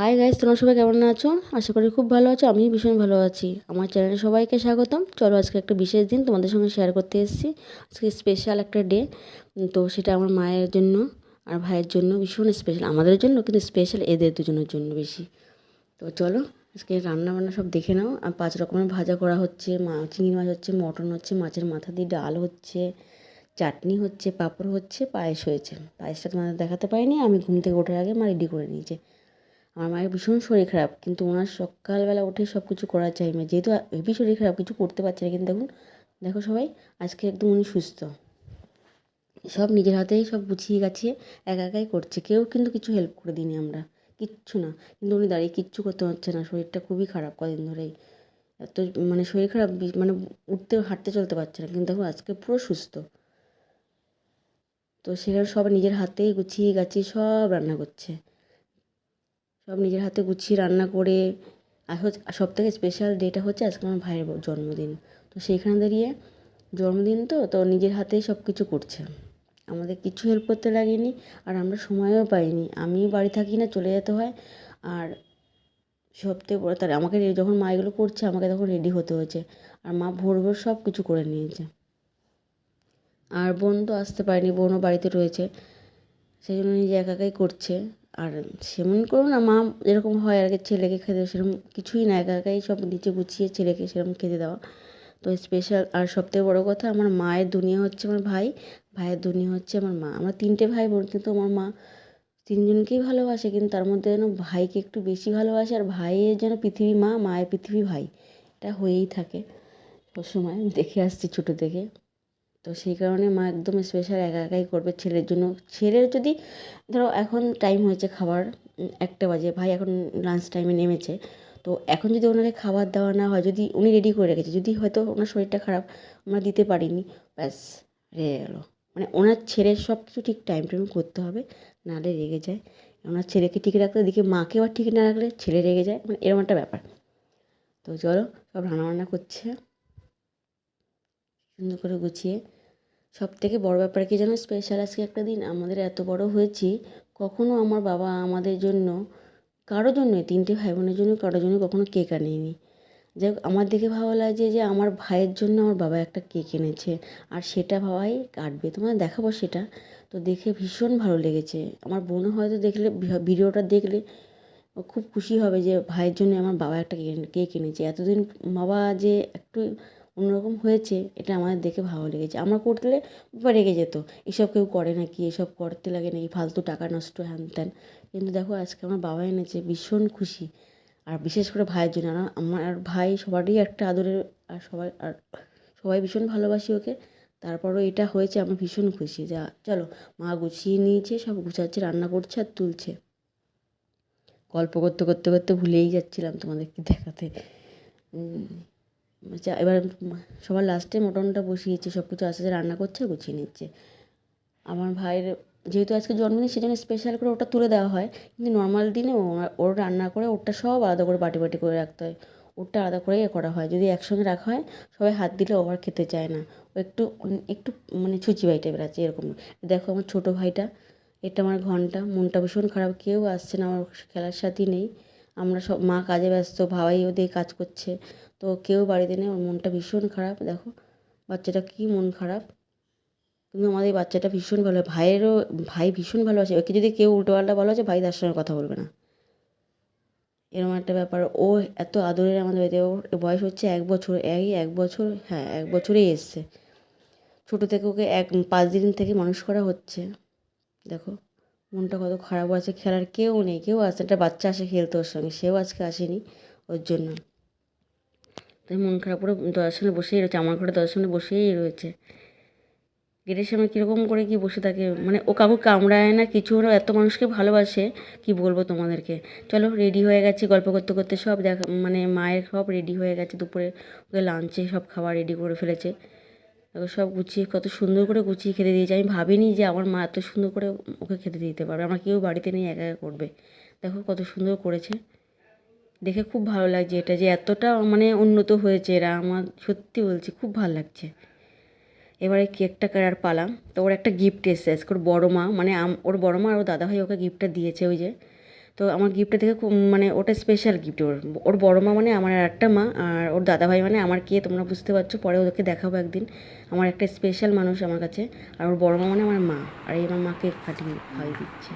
Hi guys তোমরা সবাই কেমন আছো? আশা করি খুব ভালো আছো আমি ভীষণ ভালো আছি। আমার চ্যানেলে সবাইকে স্বাগতম। চলো আজকে একটা বিশেষ দিন তোমাদের সঙ্গে শেয়ার করতে এসেছি। আজকে স্পেশাল একটা ডে তো সেটা আমার মায়ের জন্য আর ভাইয়ের জন্য ভীষণ স্পেশাল আমাদের জন্য কিন্তু স্পেশাল এদের দুজনের জন্য বেশি। তো চলো, আজকে রান্না বান্না সব দেখে নাও। আর পাঁচ রকমের ভাজা করা হচ্ছে, মা, চিংড়ি মাছ হচ্ছে, মটন হচ্ছে, মাছের মাথা দিয়ে ডাল হচ্ছে, চাটনি হচ্ছে, পাঁপড় হচ্ছে, পায়েস হয়েছে। পায়েসটা তোমাদের দেখাতে পারিনি, আমি ঘুম থেকে ওঠার আগে মা রেডি করে নিয়েছে। আমার মায়ের ভীষণ শরীর খারাপ, কিন্তু ওনার সকালবেলা উঠে সব কিছু করার চাই না যেহেতু হেভি শরীর খারাপ, কিছু করতে পারছে না। কিন্তু দেখুন, দেখো সবাই, আজকে একদম উনি সুস্থ। সব নিজের হাতেই সব গুছিয়ে গাছিয়ে একা একাই করছে। কেউ কিন্তু কিছু হেল্প করে দিইনি আমরা। কিচ্ছু না। কিন্তু উনি দাঁড়িয়ে কিচ্ছু করতে হচ্ছে না। শরীরটা খুবই খারাপ কদিন ধরেই। এত মানে শরীর খারাপ মানে উঠতে হাঁটতে চলতে পারছে না। কিন্তু দেখো আজকে পুরো সুস্থ। তো সেখানে সব নিজের হাতেই গুছিয়ে গাছিয়ে সব রান্না করছে। সব নিজের হাতে গুছিয়ে রান্না করে, আর হচ্ছে সব থেকে স্পেশাল ডেটা হচ্ছে আজকে আমার ভাইয়ের জন্মদিন। তো সেইখানে দাঁড়িয়ে জন্মদিন তো তো নিজের হাতেই সব কিছু করছে। আমাদের কিছু হেল্প করতে লাগেনি, আর আমরা সময়ও পাইনি। আমি বাড়ি থাকি না, চলে যেতে হয়। আর সবথেকে বড়, তার আমাকে যখন মা এগুলো করছে, আমাকে তখন রেডি হতে হয়েছে। আর মা ভোর ভোর সব কিছু করে নিয়েছে। আর বোন তো আসতে পারেনি, বোনও বাড়িতে রয়েছে। সেই জন্য নিজে একা একাই করছে। আর সেমন করো না, মা যেরকম হয় আর কি, ছেলেকে খেতে সেরকম কিছুই না, একা একাই সব নিচে গুছিয়ে ছেলেকে সেরকম খেতে দেওয়া। তো স্পেশাল আর সবথেকে বড়ো কথা, আমার মায়ের দুনিয়া হচ্ছে আমার ভাই, ভাইয়ের দুনিয়া হচ্ছে আমার মা। আমরা তিনটে ভাই বোন, কিন্তু আমার মা তিনজনকেই ভালোবাসে, কিন্তু তার মধ্যে যেন ভাইকে একটু বেশি ভালোবাসে আর ভাইয়ের যেন পৃথিবী মা, মায়ের পৃথিবী ভাই, এটা হয়েই থাকে। সবসময় দেখে আসছি ছোটো থেকে। তো সেই কারণে মা একদম স্পেশাল একা একাই করবে ছেলের জন্য। ছেলের যদি ধরো এখন টাইম হয়েছে খাবার একটা বাজে, ভাই এখন লাঞ্চ টাইমে নেমেছে, তো এখন যদি ওনাকে খাবার দেওয়া না হয়, যদি উনি রেডি করে রেখেছে, যদি হয়তো ওনার শরীরটা খারাপ, আমরা দিতে পারিনি, ব্যাস রেগে গেলো মানে ওনার ছেলের সব কিছু ঠিক টাইম টাইম করতে হবে, নাহলে রেগে যায়। ওনার ছেলেকে ঠিক রাখলে এদিকে মাকে আবার ঠিক না রাখলে ছেলে রেগে যায় মানে এরকম একটা ব্যাপার। তো চলো, সব রান্নাবান্না করছে। সুন্দর করে গুছিয়ে সব থেকে বড় ব্যাপার কি যেন স্পেশাল আজকে একটা দিন আমাদের এত বড় হয়েছি, কখনো আমার বাবা আমাদের জন্য কারোর জন্যই তিনটে ভাই বোনের জন্য, কারোর জন্য কখনো কেক আনেনি। যাই হোক, আমার দেখে ভালো লাগে যে আমার ভাইয়ের জন্য আমার বাবা একটা কেক এনেছে, আর সেটা বাবাই কাটবে। তোমার দেখাবো সেটা। তো দেখে ভীষণ ভালো লেগেছে। আমার বোনও হয়তো দেখলে ভিডিওটা দেখলে খুব খুশি হবে যে ভাইয়ের জন্য আমার বাবা একটা কেক এনেছে। এতদিন বাবা যে একটু অন্যরকম হয়েছে, এটা আমাদের দেখে ভালো লেগেছে। আমরা করলে রেগে যেত। এসব কেউ করে নাকি? এসব করতে লাগে নাকি? ফালতু টাকা নষ্ট হ্যান ত্যান। কিন্তু দেখো, আজকে আমার বাবা এনেছে, ভীষণ খুশি। আর বিশেষ করে ভাইয়ের জন্য। আর আমার ভাই সবারই একটা আদরের, আর সবাই আর সবাই ভীষণ ভালোবাসি ওকে। তারপরও এটা হয়েছে আমি ভীষণ খুশি। যা, চলো, মা গুছিয়ে নিয়েছে, সব গুছাচ্ছে, রান্না করছে আর তুলছে। গল্প করতে করতে করতে ভুলেই যাচ্ছিলাম তোমাদেরকে দেখাতে। আচ্ছা এবার সবার লাস্টে মটনটা বসিয়েছে সব কিছু আস্তে আস্তে রান্না করছে, গুছিয়ে নিচ্ছে। আমার ভাইয়ের যেহেতু আজকে জন্মদিন, সেজন্য স্পেশাল করে ওটা তুলে দেওয়া হয়। কিন্তু নর্মাল দিনে ওর রান্না করে, ওরটা সব আলাদা করে বাটি বাটি করে রাখতে হয়। ওরটা আলাদা করেই করা হয়। যদি একসঙ্গে রাখা হয়, সবাই হাত দিলে ওভার খেতে চায় না। ও একটু একটু মানে ছুচি ভাই টাইপের আছে, এরকম। দেখো আমার ছোটো ভাইটা, এটা আমার ঘণ্টা, মনটা ভীষণ খারাপ, কেউ আসছে না, আমার খেলার সাথী নেই। আমরা সব, মা কাজে ব্যস্ত ভাই ওদের কাজ করছে। তো কেউ বাড়িতে নেই, ওর মনটা ভীষণ খারাপ, দেখো। বাচ্চাটা কী মন খারাপ। কিন্তু আমাদের বাচ্চাটা ভীষণ ভালো, ভাইয়েরও, ভাই ভীষণ ভালোবাসে ওকে যদি কেউ উল্টোপাল্টা বলা হচ্ছে ভাই তার সঙ্গে কথা বলবে না। এরকম একটা ব্যাপার। ও এত আদরের আমাদের বাড়িতে, ওর বয়স হচ্ছে এক বছর, এই এক বছর হ্যাঁ এক বছরেই এসছে। ছোটো থেকে ওকে এক, পাঁচ দিন থেকে মানুষ করা হচ্ছে। দেখো। মনটা কত খারাপ আছে খেলার কেউ নেই, কেউ আসে একটা বাচ্চা আসে খেলতে ওর সঙ্গে, সেও আজকে আসেনি ওর জন্য। তাই মন খারাপ করে দরজার সামনে বসেই রয়েছে, আমার ঘরে দরজার সামনে বসেই রয়েছে। গেটের সামনে কীরকম করে কি বসে থাকে মানে ও কাউকে কামড়ায় না কিছু না, এত মানুষকে ভালোবাসে, কি বলব তোমাদেরকে? চলো রেডি হয়ে গেছে, গল্প করতে করতে সব দেখা মানে মায়ের সব রেডি হয়ে গেছে, দুপুরে ওকে লাঞ্চে সব খাবার রেডি করে ফেলেছে। সব গুছিয়ে, কত সুন্দর করে গুছিয়ে খেতে দিয়েছে। আমি ভাবিনি যে আমার মা এত সুন্দর করে ওকে খেতে দিতে পারবে। আমার কেউ বাড়িতে নেই, একা একা করবে। দেখো কত সুন্দর করেছে। দেখে খুব ভালো লাগছে এটা যে এতটা মানে উন্নত হয়েছে এরা। আমার সত্যি বলছি খুব ভালো লাগছে। এবারে কেকটা কাটার পালা। তো ওর একটা গিফট এসেছে। আজকে ওর বড়ো মা মানে ওর বড়ো মা আর ওর দাদা ভাই ওকে গিফটটা দিয়েছে ওই যে। তো আমার গিফটটা দেখে খুব মানে ওটা স্পেশাল গিফট ওর ওর বড় মা মানে আমার একটা মা, আর ওর দাদা ভাই মানে আমার কে তোমরা বুঝতে পারছ, পরে ওদেরকে দেখাবো একদিন। আমার একটা স্পেশাল মানুষ আমার কাছে, আর ওর বড় মা মানে আমার মা, আর এই আমার মাকে কাটিয়ে খাইয়ে দিচ্ছে।